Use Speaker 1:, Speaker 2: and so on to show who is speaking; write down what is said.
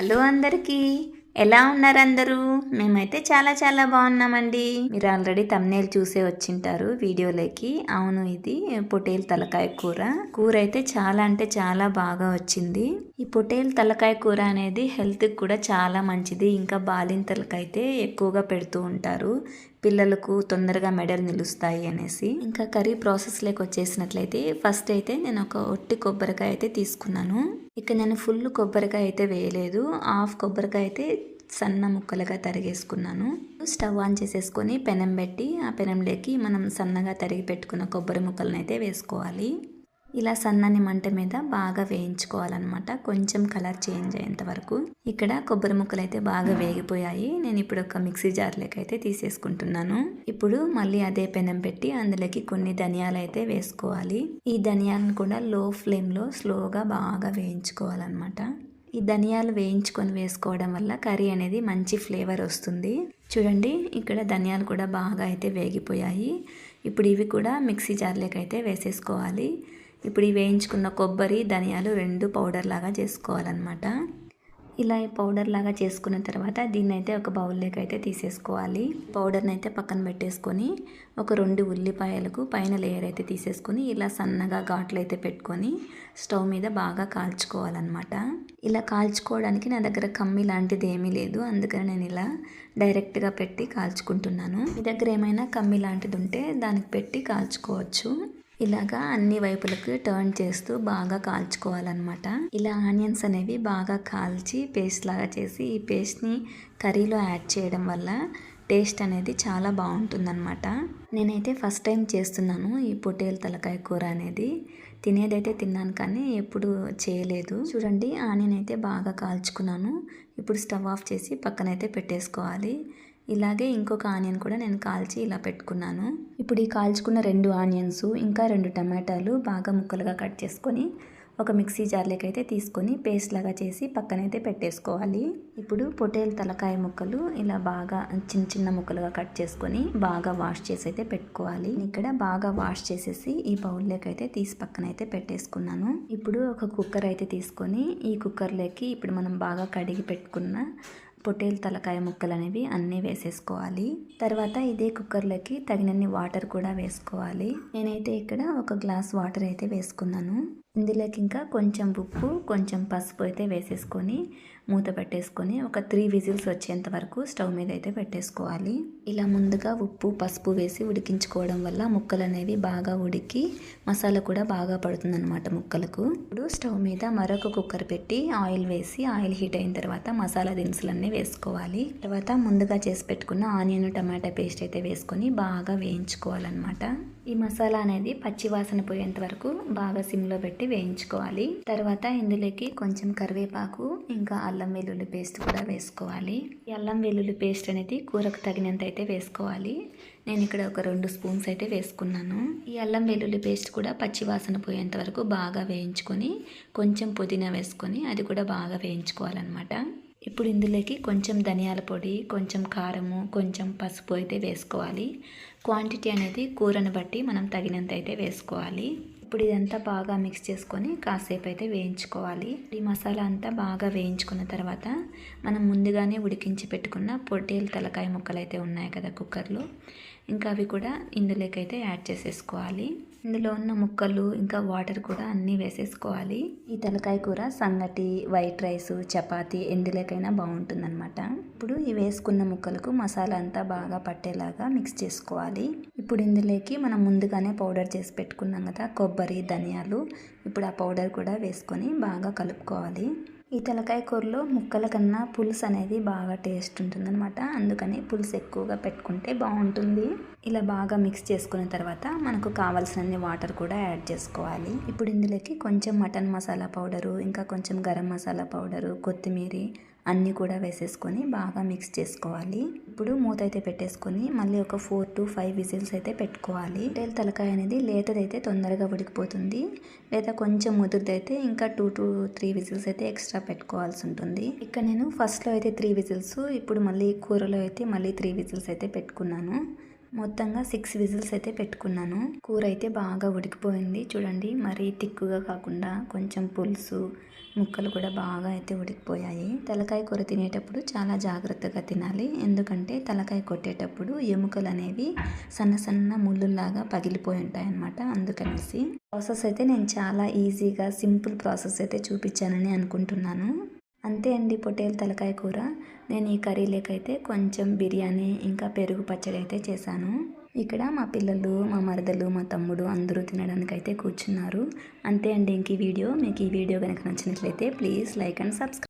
Speaker 1: Hello అందరికీ. ఎలా ఉన్నారు అందరూ మేమైతే చాలా చాలా బాగున్నామండి. మీరు ఆల్రెడీ తమ్నేల్ చూసే వచ్చింటారు వీడియోలోకి. అవును ఇది పొటేల్ తలకాయ కూర. కూర అయితే చాలా అంటే చాలా బాగా వచ్చింది. ఈ పొటేల్ తలకాయ కూర అనేది హెల్త్కి కూడా చాలా మంచిది. ఇంకా బాలింతలకైతే ఎక్కువగా పెడుతూ ఉంటారు. పిల్లలకు తొందరగా మెడలు నిలుస్తాయి అనేసి. ఇంకా కర్రీ ప్రాసెస్లోకి వచ్చేసినట్లయితే ఫస్ట్ అయితే నేను ఒక ఒట్టి కొబ్బరికాయ అయితే తీసుకున్నాను. ఇక నేను ఫుల్ కొబ్బరికాయ అయితే వేయలేదు. హాఫ్ కొబ్బరికాయ అయితే సన్న ముక్కలుగా తరిగేసుకున్నాను. స్టవ్ ఆన్ చేసేసుకొని పెనం పెట్టి ఆ పెనంలోకి మనం సన్నగా తరిగి పెట్టుకున్న కొబ్బరి ముక్కలను అయితే వేసుకోవాలి. ఇలా సన్నని మంట మీద బాగా వేయించుకోవాలన్నమాట. కొంచెం కలర్ చేంజ్ అయ్యేంత వరకు. ఇక్కడ కొబ్బరి ముక్కలు అయితే బాగా వేగిపోయాయి. నేను ఇప్పుడు ఒక మిక్సీ జార్లోకి అయితే తీసేసుకుంటున్నాను. ఇప్పుడు మళ్ళీ అదే పెనం పెట్టి అందులోకి కొన్ని ధనియాలు అయితే వేసుకోవాలి. ఈ ధనియాలను కూడా లో ఫ్లేమ్లో స్లోగా బాగా వేయించుకోవాలన్నమాట. ఈ ధనియాలు వేయించుకొని వేసుకోవడం వల్ల కర్రీ అనేది మంచి ఫ్లేవర్ వస్తుంది. చూడండి ఇక్కడ ధనియాలు కూడా బాగా అయితే వేగిపోయాయి. ఇప్పుడు ఇవి కూడా మిక్సీ జార్లోకి అయితే వేసేసుకోవాలి. ఇప్పుడు ఈ వేయించుకున్న కొబ్బరి ధనియాలు రెండు పౌడర్ లాగా చేసుకోవాలన్నమాట. ఇలా ఈ పౌడర్ లాగా చేసుకున్న తర్వాత దీన్ని అయితే ఒక బౌల్లోకి అయితే తీసేసుకోవాలి. పౌడర్ని అయితే పక్కన పెట్టేసుకొని ఒక రెండు ఉల్లిపాయలకు పైన లేయర్ అయితే తీసేసుకొని ఇలా సన్నగా ఘాట్లు అయితే పెట్టుకొని స్టవ్ మీద బాగా కాల్చుకోవాలన్నమాట. ఇలా కాల్చుకోవడానికి నా దగ్గర కమ్మి లాంటిది ఏమీ లేదు. అందుకని నేను ఇలా డైరెక్ట్గా పెట్టి కాల్చుకుంటున్నాను. మీ దగ్గర ఏమైనా కమ్మి లాంటిది ఉంటే దానికి పెట్టి కాల్చుకోవచ్చు. ఇలాగా అన్ని వైపులకు టర్న్ చేస్తూ బాగా కాల్చుకోవాలన్నమాట. ఇలా ఆనియన్స్ అనేవి బాగా కాల్చి పేస్ట్ లాగా చేసి ఈ పేస్ట్ని కర్రీలో యాడ్ చేయడం వల్ల టేస్ట్ అనేది చాలా బాగుంటుందన్నమాట. నేనైతే ఫస్ట్ టైం చేస్తున్నాను ఈ పొటేల్ తలకాయ కూర అనేది. తినేదైతే తిన్నాను కానీ ఎప్పుడు చేయలేదు. చూడండి ఆనియన్ అయితే బాగా కాల్చుకున్నాను. ఇప్పుడు స్టవ్ ఆఫ్ చేసి పక్కనైతే పెట్టేసుకోవాలి. ఇలాగే ఇంకొక ఆనియన్ కూడా నేను కాల్చి ఇలా పెట్టుకున్నాను. ఇప్పుడు ఈ కాల్చుకున్న రెండు ఆనియన్స్ ఇంకా రెండు టమాటాలు బాగా ముక్కలుగా కట్ చేసుకొని ఒక మిక్సీ జార్లోకి అయితే తీసుకొని పేస్ట్ లాగా చేసి పక్కనైతే పెట్టేసుకోవాలి. ఇప్పుడు పొటేల్ తలకాయ ముక్కలు ఇలా బాగా చిన్న చిన్న ముక్కలుగా కట్ చేసుకొని బాగా వాష్ చేసి అయితే పెట్టుకోవాలి ఇక్కడ బాగా వాష్ చేసేసి ఈ బౌల్లోకి అయితే తీసి పక్కనైతే పెట్టేసుకున్నాను. ఇప్పుడు ఒక కుక్కర్ అయితే తీసుకొని ఈ కుక్కర్లోకి ఇప్పుడు మనం బాగా కడిగి పెట్టుకున్న పొటేల్ తలకాయ ముక్కలు అనేవి అన్నీ వేసేసుకోవాలి. తర్వాత ఇదే కుక్కర్లోకి తగినన్ని వాటర్ కూడా వేసుకోవాలి. నేనైతే ఇక్కడ ఒక గ్లాస్ వాటర్ అయితే వేసుకున్నాను. ఇందులోకి ఇంకా కొంచెం ఉప్పు కొంచెం పసుపు అయితే వేసేసుకొని మూత పెట్టేసుకొని ఒక త్రీ విజిల్స్ వచ్చేంత వరకు స్టవ్ మీద అయితే పెట్టేసుకోవాలి. ఇలా ముందుగా ఉప్పు పసుపు వేసి ఉడికించుకోవడం వల్ల ముక్కలు అనేవి బాగా ఉడికి మసాలా కూడా బాగా పడుతుందన్నమాట ముక్కలకు. ఇప్పుడు స్టవ్ మీద మరొక కుక్కర్ పెట్టి ఆయిల్ వేసి ఆయిల్ హీట్ అయిన తర్వాత మసాలా దినుసులన్నీ వేసుకోవాలి. తర్వాత ముందుగా చేసి పెట్టుకున్న ఆనియన్ టమాటా పేస్ట్ అయితే వేసుకొని బాగా వేయించుకోవాలన్నమాట. ఈ మసాలా అనేది పచ్చి వాసన పోయేంత వరకు బాగా సిమ్లో పెట్టి వేయించుకోవాలి. తర్వాత ఇందులోకి కొంచెం కరివేపాకు ఇంకా అల్లం వెల్లుల్లి పేస్ట్ కూడా వేసుకోవాలి. ఈ అల్లం వెల్లుల్లి పేస్ట్ అనేది కూరకు తగినంత అయితే వేసుకోవాలి. నేను ఇక్కడ ఒక రెండు స్పూన్స్ అయితే వేసుకున్నాను. ఈ అల్లం వెల్లుల్లి పేస్ట్ కూడా పచ్చి వాసన పోయేంత వరకు బాగా వేయించుకొని కొంచెం పుదీనా వేసుకొని అది కూడా బాగా వేయించుకోవాలన్నమాట. ఇప్పుడు ఇందులోకి కొంచెం ధనియాల పొడి కొంచెం కారము కొంచెం పసుపు అయితే వేసుకోవాలి. క్వాంటిటీ అనేది కూరను బట్టి మనం తగినంత అయితే వేసుకోవాలి. ఇప్పుడు ఇదంతా బాగా మిక్స్ చేసుకొని కాసేపు అయితే వేయించుకోవాలి. ఈ మసాలా అంతా బాగా వేయించుకున్న తర్వాత మనం ముందుగానే ఉడికించి పెట్టుకున్న పొట్టేలు తలకాయ ముక్కలు అయితే ఉన్నాయి కదా కుక్కర్లో. ఇంకా అవి కూడా ఇందులోకి అయితే యాడ్ చేసేసుకోవాలి. ఇందులో ఉన్న ముక్కలు ఇంకా వాటర్ కూడా అన్నీ వేసేసుకోవాలి. ఈ తలకాయ కూర సంగటి వైట్ రైస్ చపాతి ఎందులోకైనా బాగుంటుందన్నమాట. ఇప్పుడు ఈ వేసుకున్న ముక్కలకు మసాలా అంతా బాగా పట్టేలాగా మిక్స్ చేసుకోవాలి. ఇప్పుడు ఇందులోకి మనం ముందుగానే పౌడర్ చేసి పెట్టుకున్నాం కదా కొబ్బరి ధనియాలు. ఇప్పుడు ఆ పౌడర్ కూడా వేసుకొని బాగా కలుపుకోవాలి. ఈ తలకాయ కూరలో ముక్కల కన్నా పులుసు అనేది బాగా టేస్ట్ ఉంటుందన్నమాట. అందుకని పులుసు ఎక్కువగా పెట్టుకుంటే బాగుంటుంది. ఇలా బాగా మిక్స్ చేసుకున్న తర్వాత మనకు కావాల్సినన్ని వాటర్ కూడా యాడ్ చేసుకోవాలి. ఇప్పుడు ఇందులోకి కొంచెం మటన్ మసాలా పౌడరు ఇంకా కొంచెం గరం మసాలా పౌడరు కొత్తిమీర అన్నీ కూడా వేసేసుకొని బాగా మిక్స్ చేసుకోవాలి. ఇప్పుడు మూత అయితే పెట్టేసుకొని మళ్ళీ ఒక ఫోర్ టు ఫైవ్ విజిల్స్ అయితే పెట్టుకోవాలి. టేల్ తలకాయ అనేది లేతదైతే తొందరగా ఉడికిపోతుంది. లేదా కొంచెం ముదురుదైతే ఇంకా టూ టు త్రీ విజిల్స్ అయితే ఎక్స్ట్రా పెట్టుకోవాల్సి ఉంటుంది. ఇక్కడ నేను ఫస్ట్లో అయితే త్రీ విజిల్స్ ఇప్పుడు మళ్ళీ కూరలో అయితే మళ్ళీ త్రీ విజిల్స్ అయితే పెట్టుకున్నాను. మొత్తంగా సిక్స్ విజిల్స్ అయితే పెట్టుకున్నాను. కూర అయితే బాగా ఉడికిపోయింది. చూడండి మరీ తిక్కుగా కాకుండా కొంచెం పులుసు ముక్కలు కూడా బాగా అయితే ఉడికిపోయాయి. తలకాయ కూర తినేటప్పుడు చాలా జాగ్రత్తగా తినాలి. ఎందుకంటే తలకాయ కొట్టేటప్పుడు ఎముకలు అనేవి సన్న సన్న ముళ్ళులాగా పగిలిపోయి ఉంటాయి అన్నమాట అందుకనేసి ప్రాసెస్ అయితే నేను చాలా ఈజీగా సింపుల్ ప్రాసెస్ అయితే చూపించానని అనుకుంటున్నాను. అంతే అండి పొటేలు తలకాయ కూర. నేను ఈ కర్రీ లేకైతే కొంచెం బిర్యానీ ఇంకా పెరుగు పచ్చడి అయితే చేశాను. ఇక్కడ మా పిల్లలు మా మరదలు మా తమ్ముడు అందరూ తినడానికి అయితే కూర్చున్నారు. అంతే అండి ఇంక ఈ వీడియో. మీకు ఈ వీడియో కనుక నచ్చినట్లయితే ప్లీజ్ లైక్ అండ్ సబ్స్క్రైబ్